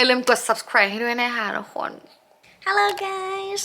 อย่าลืมกด subscribe ให้ด้วยนะคะทุกคน Hello guys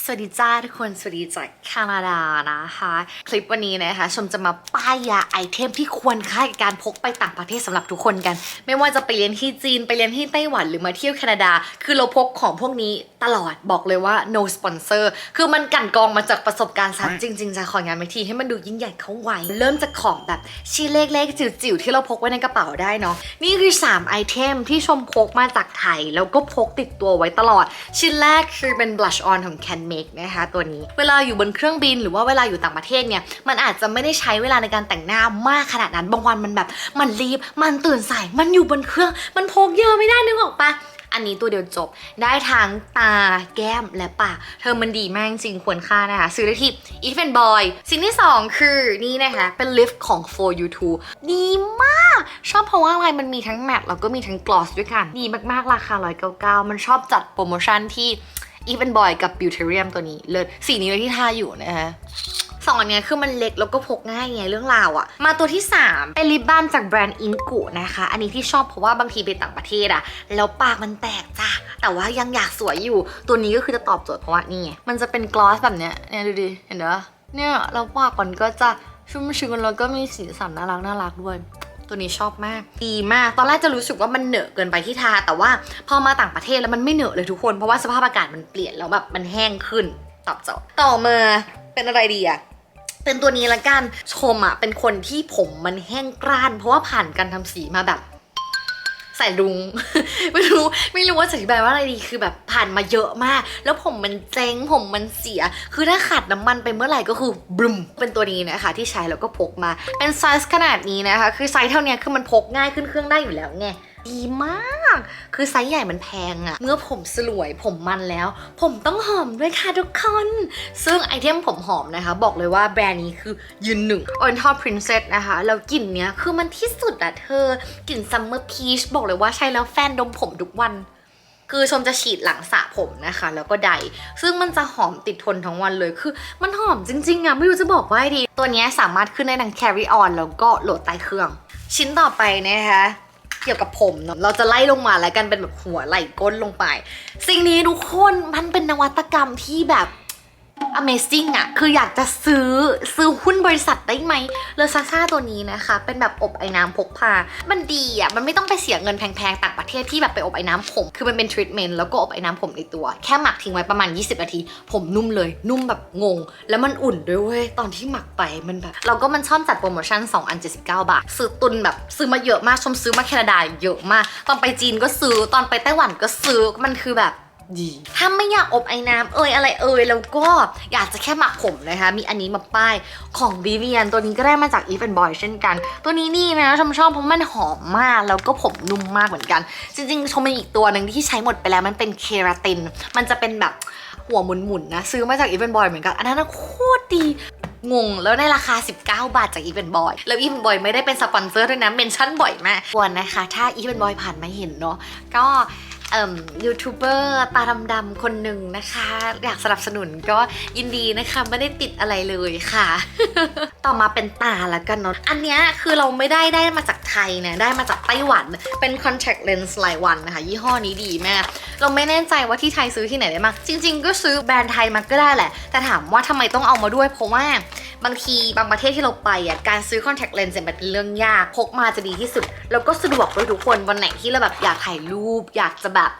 สวัสดีจ้าทุกคน สวัสดีจากแคนาดานะคะ คลิปวันนี้นะคะ ชมจะมาป้ายยาไอเทมที่ควรค่ากับการพกไปต่างประเทศสำหรับทุกคนกัน ไม่ว่าจะไปเรียนที่จีนไปเรียนที่ไต้หวันหรือมาเที่ยวแคนาดา คือเราพกของพวกนี้ตลอดบอกเลยว่า no sponsor คือมันกันกองมาจากประสบการณ์สัตว์จริงๆจะของานไม่ทีให้มันดูยิ่งใหญ่เข้าไวเริ่มจากของแบบชิ้นเล็กๆจิ๋วๆที่เราพกไว้ในกระเป๋าได้เนาะนี่คือ 3 ไอเทมที่ชมพกมาจากไทยแล้วก็พกติดตัวไว้ตลอดชิ้นแรกคือเป็น blush on ของ Can Make นะคะตัวนี้ เวลาอยู่บนเครื่องบินหรือว่าเวลาอยู่ต่างประเทศเนี่ย มันอาจจะไม่ได้ใช้เวลาในการแต่งหน้ามากขนาดนั้น บางวันมันแบบ มันรีบ มันตื่นสาย มันอยู่บนเครื่อง มันพกเยอะไม่ได้นึกออกปะอันนี้ตัวเดียวจบได้ทั้งตาแก้มและปาก เธอมันดีมากจริงควรค่านะคะ ซื้อได้ที่ e v e n Boy สิ่งที่ 2 คือนี่นะคะ เป็นลิฟต์ของ For You Too ดีมาก ชอบเพราะว่าอะไรมันมีทั้งแมตต์แล้วก็มีทั้งกลอสด้วยกัน ดีมากๆ ราคา 199 มันชอบจัดโปรโมชั่นที่ e v e n Boy กับ Beauterium ตัวนี้เลิศสีนี้เลยที่ทาอยู่นะคะสองอันเนี้ยคือมันเล็กแล้วก็พกง่ายไงเรื่องราวอะมาตัวที่ 3 เป็นลิปบาล์มจากแบรนด์อิงกุนะคะ อันนี้ที่ชอบเพราะว่าบางทีไปต่างประเทศอะแล้วปากมันแตกจ้ะแต่ว่ายังอยากสวยอยู่ ตัวนี้ก็คือจะตอบโจทย์เพราะว่านี่ไงมันจะเป็นกลอสแบบเนี้ยเนี่ยดูดิเห็นเด้อเนี่ยแล้วปากมันก็จะชุ่มชื้นแล้วก็มีสีสันน่ารักน่ารักด้วย ตัวนี้ชอบมากดีมาก ตอนแรกจะรู้สึกว่ามันเหนอะเกินไปที่ทา แต่ว่าพอมาต่างประเทศแล้วมันไม่เหนอะเลยทุกคน เพราะว่าสภาพอากาศมันเปลี่ยนแล้วแบบมันแห้งขึ้นตอบโจทย์ต่อมาเป็นอะไรดีอะเป็นตัวนี้ละกันชมอะเป็นคนที่ผมมันแห้งกร้าน เพราะว่าผ่านการทำสีมาแบบ ส่ลุง ไม่รู้ไม่รู้ว่าจะอธิบายว่าอะไรดีคือแบบผ่านมาเยอะมาก แล้วผมมันเจ๊งผมมันเสีย คือถ้าขาดน้ำมันไปเมื่อไหร่ก็คือบลุมเป็นตัวนี้นะคะ ที่ใช้แล้วก็พกมา เป็นไซส์ขนาดนี้นะคะ คือไซส์เท่านี้คือมันพกง่ายขึ้นเครื่องได้อยู่แล้วไงดีมาก คือไซส์ใหญ่มันแพงอะเมื่อผมสลวยผมมันแล้ว ผมต้องหอมด้วยค่ะทุกคน ซึ่งไอเทมผมหอมนะคะ บอกเลยว่าแบรนด์นี้คือยืนหนึ่ง Oriental Princess นะคะ แล้วกลิ่นเนี้ยคือมันที่สุดอะเธอกลิ่น Summer Peach บอกเลยว่าใช้แล้วแฟนดมผมทุกวันคือชมจะฉีดหลังสระผมนะคะ แล้วก็ไดซึ่งมันจะหอมติดทนทั้งวันเลยคือ มันหอมจริงๆอะไม่รู้จะบอกว่าดี ตัวเนี้ยสามารถขึ้นได้ทั้ง carry on แล้วก็โหลดใต้เครื่อง ชิ้นต่อไปนะคะ เกี่ยวกับผมเนาะเราจะไล่ลงมาแล้วกันเป็นแบบหัวไหล่ก้นลงไป สิ่งนี้ทุกคนมันเป็นนวัตกรรมที่แบบ Amazing อะคืออยากจะซื้อซื้อหุ้นบริษัทได้ไหมเลซาซ่าตัวนี้นะคะ เป็นแบบอบไอ้น้ำพกพา มันดีอะมันไม่ต้องไปเสียเงินแพงๆ ต่างประเทศที่แบบไปอบไอ้น้ำผม คือมันเป็นทรีทเมนต์แล้วก็อบไอ้น้ำผมในตัว แค่หมักทิ้งไว้ประมาณ 20 นาที ผมนุ่มเลย นุ่มแบบงง แล้วมันอุ่นด้วยเว้ย ตอนที่หมักไปมันแบบ เราก็มันชอบจัดโปรโมชั่น 2 อัน 79 บาท ซื้อตุนแบบซื้อมาเยอะมาก ชมซื้อมาแคนาดาเยอะมาก ตอนไปจีนก็ซื้อ ตอนไปไต้หวันก็ซื้อ มันคือแบบ ดี ถ้าไม่อยากอบไอ้น้ำเอ่ยอะไรเอ่ยแล้วก็อยากจะแค่หมักผมนะคะ มีอันนี้มาป้ายของ Vivian ตัวนี้ก็ได้มาจาก e v e n Boy เช่นกัน ตัวนี้นี่นะชมชอบเพราะมันหอมมากแล้วก็ผมนุ่มมากเหมือนกัน จริงๆ ชมมีอีกตัวหนึ่งที่ใช้หมดไปแล้วมันเป็นเคราติน มันจะเป็นแบบหัวหมุนๆนะ ซื้อมาจาก e v e n Boy เหมือนกันอันนั้นโคตรดีงงแล้วในราคา 19 บาทจาก e v e n Boy แล้ว e v e n Boy ไม่ได้เป็นสปอนเซอร์ด้วยนะ เมนชั่นบ่อยมากควรนะคะ ถ้า e v e n Boy ผ่านมาเห็นเนาะก็ ยูทูบเบอร์ตาดำๆคนหนึ่งนะคะ อยากสนับสนุนก็ยินดีนะคะไม่ได้ติดอะไรเลยค่ะ ต่อมาเป็นตาแล้วกันเนาะอันเนี้ยคือเราไม่ได้ได้มาจากไทยนะได้มาจากไต้หวันเป็น contact lens รายวันนะคะ ยี่ห้อนี้ดีมากเราไม่แน่ใจว่าที่ไทยซื้อที่ไหนได้มาจริง ๆ ก็ซื้อแบรนด์ไทยมาก็ได้แหละ แต่ถามว่าทำไมต้องเอามาด้วยเพราะว่า บางทีบางประเทศที่เราไปอะการซื้อ contact lens เนี่ยมันเป็นเรื่องยากพกมาจะดีที่สุด แล้วก็สะดวกด้วยทุกคนวันไหนที่เราแบบอยากถ่ายรูป อยากจะแบบ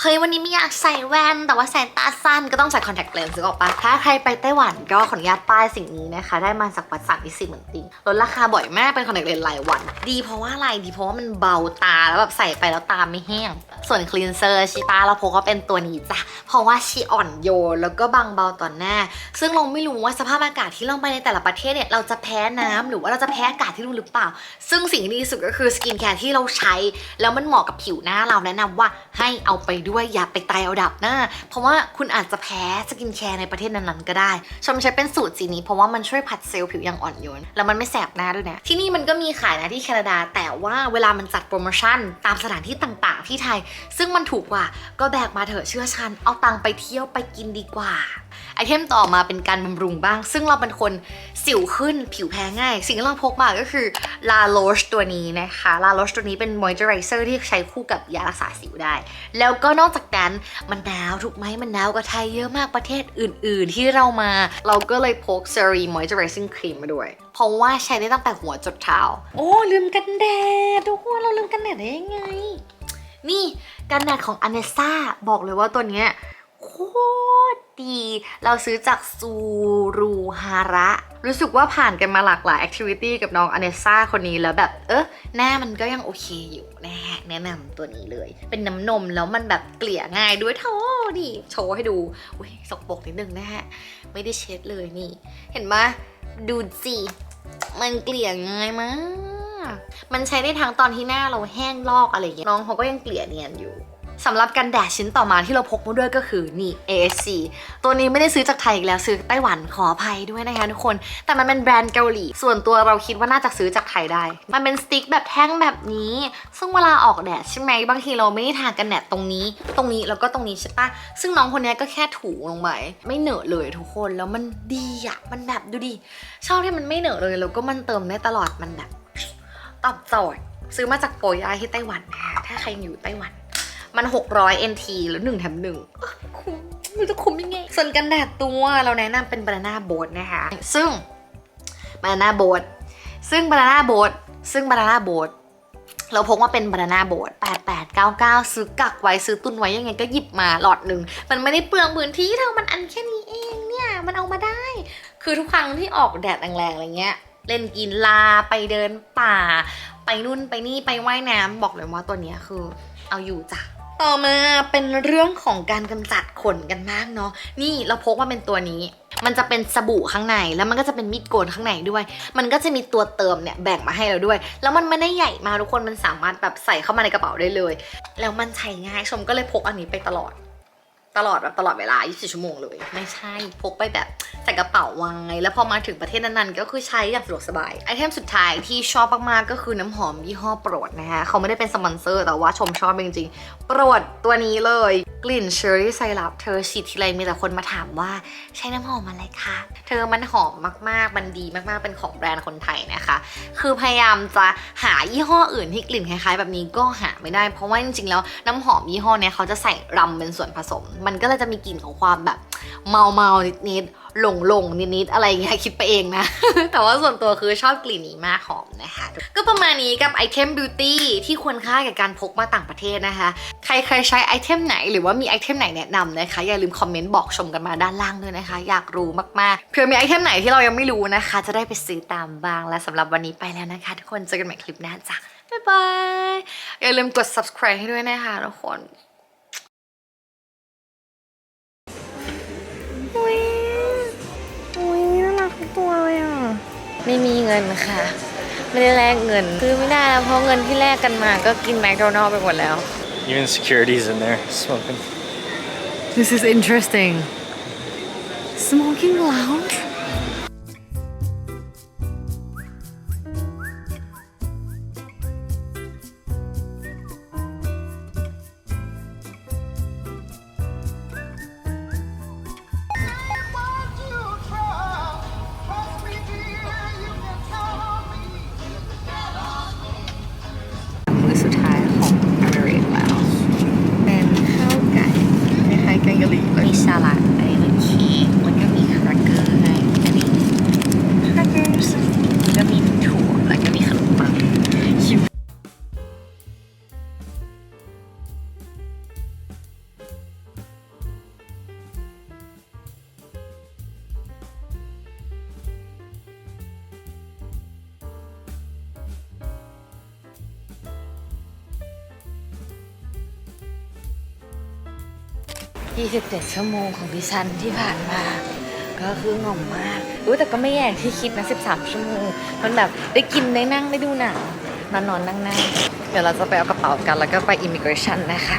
เฮ้ยวันนี้ไม่อยากใส่แว่น แต่ว่าสายตาสั้นก็ต้องใส่ contact lens นึกออกปะถ้าใครไปไต้หวันก็ขออนุญาตป้ายสิ่งนี้นะคะ ได้มาจากวัดสันนิสิตเหมือนติงลดราคาบ่อยมากเป็น contact lens รายวัน ดีเพราะว่าอะไรดีเพราะว่ามันเบาตาแล้วแบบใส่ไปแล้วตาไม่แห้ง ส่วน cleanser ชิตาเราพกก็เป็นตัวนี้จ้ะเพราะว่าชีอ่อนโยนแล้วก็บางเบาต่อหน้า ซึ่งเราไม่รู้ว่าสภาพอากาศที่เราไปในแต่ละประเทศเนี่ยเราจะแพ้น้ำหรือว่าเราจะแพ้อากาศที่นู่นหรือเปล่า ซึ่งสิ่งที่ดีที่สุดก็คือสกินแคร์ที่เราใช้ แล้วมันเหมาะกับผิวหน้าเราแนะนำว่าให้เอาไปด้วยอย่าไปตายเอาดับหน้า เพราะว่าคุณอาจจะแพ้สกินแคร์ในประเทศนั้นๆก็ได้ชมใช้เป็นสูตรสีนี้เพราะว่ามันช่วยผัดเซลล์ผิวอย่างอ่อนโยนแล้วมันไม่แสบหน้าด้วยนะที่นี่มันก็มีขายนะที่แคนาดา แต่ว่าเวลามันจัดโปรโมชั่นตามสถานที่ต่างๆ ที่ไทย ซึ่งมันถูกกว่าก็แบกมาเถอะเชื่อฉันเอาตังไปเที่ยวไปกินดีกว่า เทมต่อมาเป็นการบำรุงบ้าง ซึ่งเราเป็นคนสิวขึ้นผิวแพ้ง่าย สิ่งที่เราพกมาก็คือ La Roche ตัวนี้นะคะ La Roche ตัวนี้เป็น moisturizer ที่ใช้คู่กับยารักษาสิวได้ แล้วก็นอกจากนั้นมันหนาวถูกไหมมันหนาวกว่าไทยเยอะมากประเทศอื่น ๆ ที่เรามา เราก็เลยพก s e r i moisturizing cream มาด้วย เพราะว่าใช้ได้ตั้งแต่หัวจดเท้า โอ้ลืมกันแดดทุกคนเราลืมกันแดดได้ยังไง นี่กันแดดของ a n e s s a บอกเลยว่าตัวเนี้ยโคตรดี เราซื้อจากซูรูฮาระ รู้สึกว่าผ่านกันมาหลากหลายแอคทิวิตี้กับน้องอเนซ่าคนนี้แล้วแบบ เออหน้ามันก็ยังโอเคอยู่นะฮะแนะนำตัวนี้เลย เป็นน้ำนมแล้วมันแบบเกลี่ยง่ายด้วยเท่าดิโชว์ให้ดูอุ้ยสกปรกนิดนึงนะฮะ ไม่ได้เช็ดเลยนี่ เห็นไหมดูสิมันเกลี่ยง่ายมาก มันใช้ได้ทั้งตอนที่หน้าเราแห้งลอกอะไรอย่างเงี้ยน้องเขาก็ยังเกลี่ยเนียนอยู่ สำหรับกันแดดชิ้นต่อมาที่เราพกมาด้วยก็คือนี่ ASC ตัวนี้ไม่ได้ซื้อจากไทยอีกแล้วซื้อไต้หวันขออภัยด้วยนะคะทุกคน แต่มันเป็นแบรนด์เกาหลี ส่วนตัวเราคิดว่าน่าจะซื้อจากไทยได้ มันเป็นสติ๊กแบบแท่งแบบนี้ ซึ่งเวลาออกแดดใช่ไหมบางทีเราไม่ได้ทากันแดดตรงนี้ ตรงนี้แล้วก็ตรงนี้ใช่ปะซึ่งน้องคนนี้ก็แค่ถูลงไปไม่เหนอะเลยทุกคนแล้วมันดีอะมันแบบดูดิชอบที่มันไม่เหนอะเลยแล้วก็มันเติมได้ตลอดมันแบบตอบโจทย์ซื้อมาจากโปรยาที่ไต้หวันนะคะถ้าใครอยู่ไต้หวัน มัน 600 NT แล้ว1แถม1อะคุ้มไม่รู้จะคุ้มยังไง ส่วนกันแดดตัวเราแนะนำเป็นบานาน่าโบ t นะคะ ซึ่งบานาน่าโบ t ซึ่งบานาน่าโบ t ซึ่งบานาน่าโบ t เราพกมาเป็นบานาน่าโบ t 8899 ซื้อกักไว้ซื้อตุนไว้ยังไงก็หยิบมาหลอดหนึ่ง มันไม่ได้เปลืองพื้นที่เท่ามันอันแค่นี้เองเนี่ย มันเอามาได้ คือทุกครั้งที่ออกแดดแรงๆอะไรเงี้ย เล่นกีฬาไปเดินป่า ไปนู่นไปนี่ไปว่ายน้ำบอกเลยว่าตัวเนี้ยคือเอาอยู่จ้ะ ต่อมาเป็นเรื่องของการกำจัดขนกันมากเนาะนี่เราพกมาเป็นตัวนี้ มันจะเป็นสบู่ข้างในแล้วมันก็จะเป็นมีดโกนข้างในด้วย มันก็จะมีตัวเติมเนี่ยแบ่งมาให้เราด้วย แล้วมันไม่ได้ใหญ่มาทุกคนมันสามารถแบบใส่เข้ามาในกระเป๋าได้เลย แล้วมันใช้ง่ายชมก็เลยพกอันนี้ไปตลอด ตลอดแบบตลอดเวลา 24 ชั่วโมงเลย ไม่ใช่ พกไปแบบใส่กระเป๋าไว้ แล้วพอมาถึงประเทศนั้นๆ ก็คือใช้อย่างสะดวกสบาย ไอเทมสุดท้ายที่ชอบมากๆ ก็คือน้ำหอมยี่ห้อโปรดนะคะเขาไม่ได้เป็นสปอนเซอร์แต่ว่าชมชอบจริงๆ โปรดตัวนี้เลย กลิ่นเชอร์รี่ไซรัปเธอฉีดทีไรมีแต่คนมาถามว่าใช้น้ำหอมอะไรคะ เธอมันหอมมากๆ มันดีมากๆ เป็นของแบรนด์คนไทยนะคะ คือพยายามจะหายี่ห้ออื่นที่กลิ่นคล้ายๆ แบบนี้ก็หาไม่ได้ เพราะว่าจริงๆ แล้วน้ำหอมยี่ห้อเนี้ยเขาจะใส่รำเป็นส่วนผสม มันก็เลยจะมีกลิ่นของความแบบเมาเมาๆนิดๆ หลงหลงนิดๆอะไรอย่างเงี้ยคิดไปเองนะ แต่ว่าส่วนตัวคือชอบกลิ่นนี้มากหอมนะคะ ก็ประมาณนี้กับไอเทมบิวตี้ที่ควรค่ากับการพกมาต่างประเทศนะคะ ใครใครใช้ไอเทมไหนหรือว่ามีไอเทมไหนแนะนำนะคะ อย่าลืมคอมเมนต์บอกชมกันมาด้านล่างด้วยนะคะ อยากรู้มากๆเผื่อมีไอเทมไหนที่เรายังไม่รู้นะคะ จะได้ไปซื้อตามบ้างและสำหรับวันนี้ไปแล้วนะคะ ทุกคนเจอกันใหม่คลิปหน้าจ้ะบ๊ายบายอย่าลืมกด subscribe ให้ด้วยนะคะทุกคน ไม่มีเงินค่ะ ไม่ได้แลกเงินซื้อไม่ได้แล้วเพราะเงินที่แลกกันมาก็กินแมคโดนัลล์ไปหมดแล้ว Even security's in there smoking. This is interesting. Smoking lounge? 27 ชั่วโมงของดิฉันที่ผ่านมา ก็คืองงมากอู้แต่ก็ไม่แย่ที่คิดนะ 13 ชั่วโมง มันแบบได้กินได้นั่งได้ดูหนังนอนนอนนั่งนั่งเดี๋ยวเราจะไปเอากระเป๋ากันแล้วก็ไปอิมิเกรชันนะคะ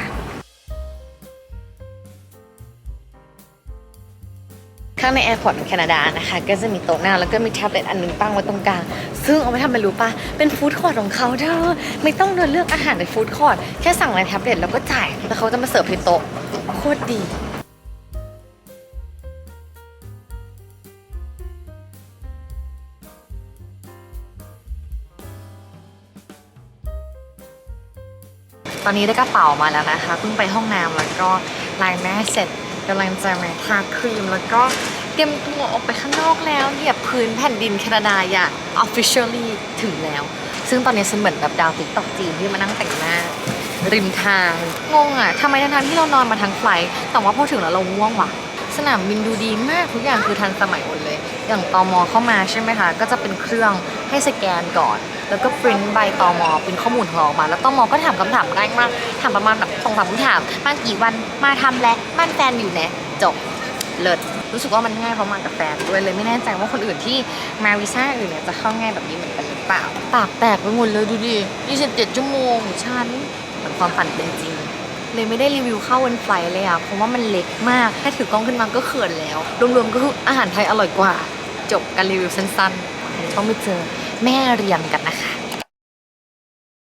ข้างในแอร์พอร์ตของแคนาดานะคะ ก็จะมีโต๊ะหน้าแล้วก็มีแท็บเล็ตอันหนึงตั้งไว้ตรงกลาง ซึ่งเอาไว้ทำอะไรรู้ปะเป็นฟู้ดคอร์ทของเขาเธอไม่ต้องเดินเลือกอาหารในฟู้ดคอร์ทแค่สั่งในแท็บเล็ตแล้วก็จ่ายแล้วเขาจะมาเสิร์ฟที่โต๊ะโคตรดีตอนนี้ได้กระเป๋ามาแล้วนะคะเพิ่งไปห้องน้ำแล้วก็ล้างหน้าเสร็จกำลังจะมาทาครีมแล้วก็ เตรียมตัวออกไปข้างนอกแล้วเหยียบพื้นแผ่นดินแคนาดาอย่าง officially ถึงแล้ว ซึ่งตอนนี้ฉันเหมือนแบบดาวติ๊กตอกจีนที่มานั่งแต่งหน้า ริมทางงงอะทำไมทั้งที่เรานอนมาทั้งไฟล์แต่ว่าพอถึงแล้วเราง่วงว่ะ สนามบินดูดีมากทุกอย่างคือทันสมัยหมดเลย อย่างตอมอเข้ามาใช่ไหมคะก็จะเป็นเครื่องให้สแกนก่อนแล้วก็ปริ้นใบตอมอเป็นข้อมูลของเราออกมา แล้วตอมอก็ถามคำถามง่ายมากถามประมาณแบบสองสามคำถามมากี่วันมาทำแล้วบ้านแฟนอยู่ไหนจบ เลิศรู้สึกว่ามันง่ายเพราะมากับแฟนด้วยเลยไม่แน่ใจว่าคนอื่นที่มาวีซ่าอื่นเนี่ยจะเข้าง่ายแบบนี้เหมือนกันหรือเปล่าปากแตกไปหมดเลยดูดิ27ชั่วโมงฉันเหมือนความฝันเป็นจริงเลยไม่ได้รีวิวข้าววันไฟล์เลยอะเพราะว่ามันเล็กมากแค่ถือกล้องขึ้นมาก็เขินแล้ว รวมๆก็คืออาหารไทยอร่อยกว่า จบการรีวิวสั้นๆต้องไปเจอแม่เรียงกันนะคะ